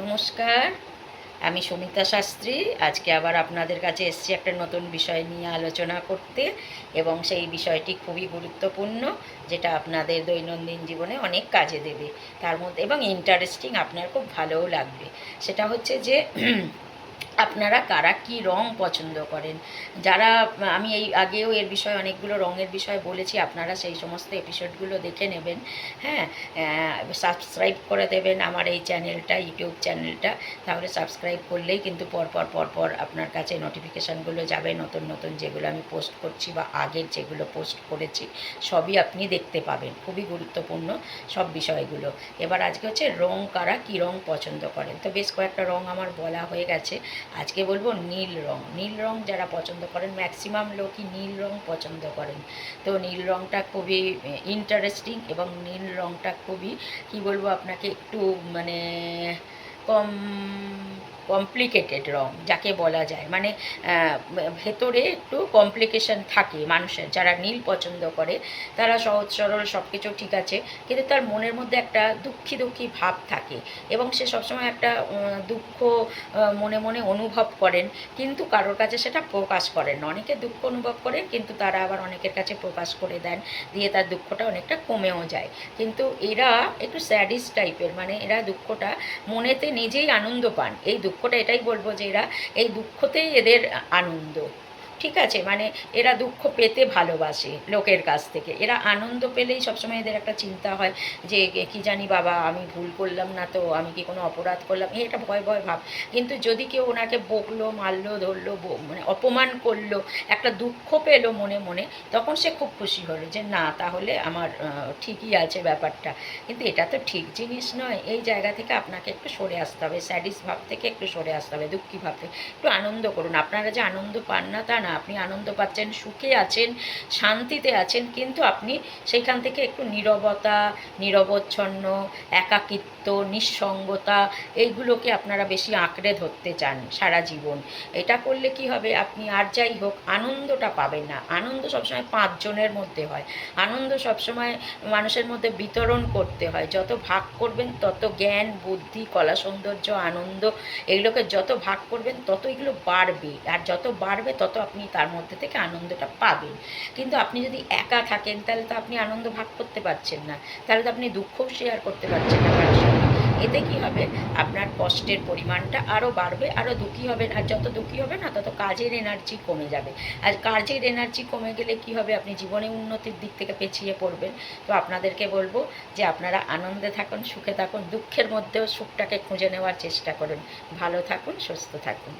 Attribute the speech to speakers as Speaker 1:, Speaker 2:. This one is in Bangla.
Speaker 1: নমস্কার, আমি সুমিতা শাস্ত্রী। আজকে আবার আপনাদের কাছে এসছি একটা নতুন বিষয় নিয়ে আলোচনা করতে এবং সেই বিষয়টি খুবই গুরুত্বপূর্ণ, যেটা আপনাদের দৈনন্দিন জীবনে অনেক কাজে দেবে। তার মধ্যে এবং ইন্টারেস্টিং আপনার খুব ভালোও লাগবে। সেটা হচ্ছে যে আপনারা কারা, কি রং পছন্দ করেন? যারা, আমি এই, আগেও এর বিষয়ে অনেকগুলো রঙের বিষয়ে বলেছি, আপনারা সেই সমস্ত এপিসোডগুলো দেখে নেবেন। হ্যাঁ সাবস্ক্রাইব করে দেবেন আমার এই চ্যানেলটা ইউটিউব চ্যানেলটা তাহলে সাবস্ক্রাইব করলেই কিন্তু পরপর পরপর আপনার কাছে নোটিফিকেশানগুলো যাবে। নতুন নতুন যেগুলো আমি পোস্ট করছি বা আগের যেগুলো পোস্ট করেছি, সবই আপনি দেখতে পাবেন। খুবই গুরুত্বপূর্ণ সব বিষয়গুলো। এবার আজকে হচ্ছে রং কারা, কী রং পছন্দ করেন? তো বেশ কয়েকটা রং আমার বলা হয়ে গেছে। আজকে বলব নীল রং। নীল রং যারা পছন্দ করেন ম্যাক্সিমাম লোকই নীল রং পছন্দ করেন। তো নীল রংটা খুবই ইন্টারেস্টিং এবং নীল রংটা খুবই, কি বলব আপনাকে, একটু মানে কম কমপ্লিকেটেড রং যাকে বলা যায়। মানে ভেতরে একটু কমপ্লিকেশন থাকে মানুষের। যারা নীল পছন্দ করে, তারা সহজ সরল সব কিছু ঠিক আছে, কিন্তু তার মনের মধ্যে একটা দুঃখী দুঃখী ভাব থাকে এবং সে সবসময় একটা দুঃখ মনে মনে অনুভব করেন, কিন্তু কারোর কাছে সেটা প্রকাশ করেন অনেকে দুঃখ অনুভব করেন, কিন্তু তারা আবার অনেকের কাছে প্রকাশ করে দেন, দিয়ে তার দুঃখটা অনেকটা কমেও যায়। কিন্তু এরা একটু স্যাডিস টাইপের মানে এরা দুঃখটা মনেতে নিজেই আনন্দ পান। এই দুঃখটা এটাই বলব যে এরা এই দুঃখতেই এদের আনন্দ। ঠিক আছে মানে এরা দুঃখ পেতে ভালোবাসে লোকের কাছ থেকে। এরা আনন্দ পেলেই সবসময় এদের একটা চিন্তা হয় যে কি জানি বাবা, আমি ভুল করলাম না তো, আমি কি কোনো অপরাধ করলাম? একটা ভয় ভয় ভাব। কিন্তু যদি কেউ ওনাকে বকলো, মারলো, ধরলো মানে অপমান করল, একটা দুঃখ পেল মনে মনে, তখন সে খুব খুশি হলো যে, না, তাহলে আমার ঠিকই আছে ব্যাপারটা। কিন্তু এটা তো ঠিক জিনিস নয়। এই জায়গা থেকে আপনাকে একটু সরে আসতে হবে স্যাডিস ভাব থেকে একটু সরে আসতে হবে, দুঃখী ভাব থেকে। একটু আনন্দ করুন। আপনারা যে আনন্দ পান না, তা না। আপনি আনন্দ পাচ্ছেন, সুখে আছেন, শান্তিতে আছেন, কিন্তু আপনি সেইখান থেকে একটু নীরবতা, নীরবচ্ছন্ন, একাকিত্ব, নিঃসঙ্গতা, এইগুলোকে আপনারা বেশি আঁকড়ে ধরতে চান সারা জীবন। এটা করলে কি হবে? আপনি আর যাই হোক, আনন্দটা পাবেন না। আনন্দ সবসময় পাঁচজনের মধ্যে হয়। আনন্দ সবসময় মানুষের মধ্যে বিতরণ করতে হয়। যত ভাগ করবেন, তত জ্ঞান, বুদ্ধি, কলা সৌন্দর্য, আনন্দ, এগুলোকে যত ভাগ করবেন তত এগুলো বাড়বে। আর যত বাড়বে, তত আপনি তার মধ্যে থেকে আনন্দটা পাবেন কিন্তু আপনি যদি একা থাকেন, তাহলে তো আপনি আনন্দ ভাগ করতে পারছেন না। তাহলে তো আপনি দুঃখও শেয়ার করতে পারছেন না কারোর সঙ্গে। এতে কি হবে? আপনার কষ্টের পরিমাণটা আরও বাড়বে আরও দুঃখী হবেন। আর যত দুঃখী হবে না, তত কাজের এনার্জি কমে যাবে। আর কাজের এনার্জি কমে গেলে কি হবে? আপনি জীবনে উন্নতির দিক থেকে পেছিয়ে পড়বেন। তো আপনাদেরকে বলব যে আপনারা আনন্দে থাকুন, সুখে থাকুন, দুঃখের মধ্যেও সুখটাকে খুঁজে নেওয়ার চেষ্টা করুন। ভালো থাকুন, সুস্থ থাকুন।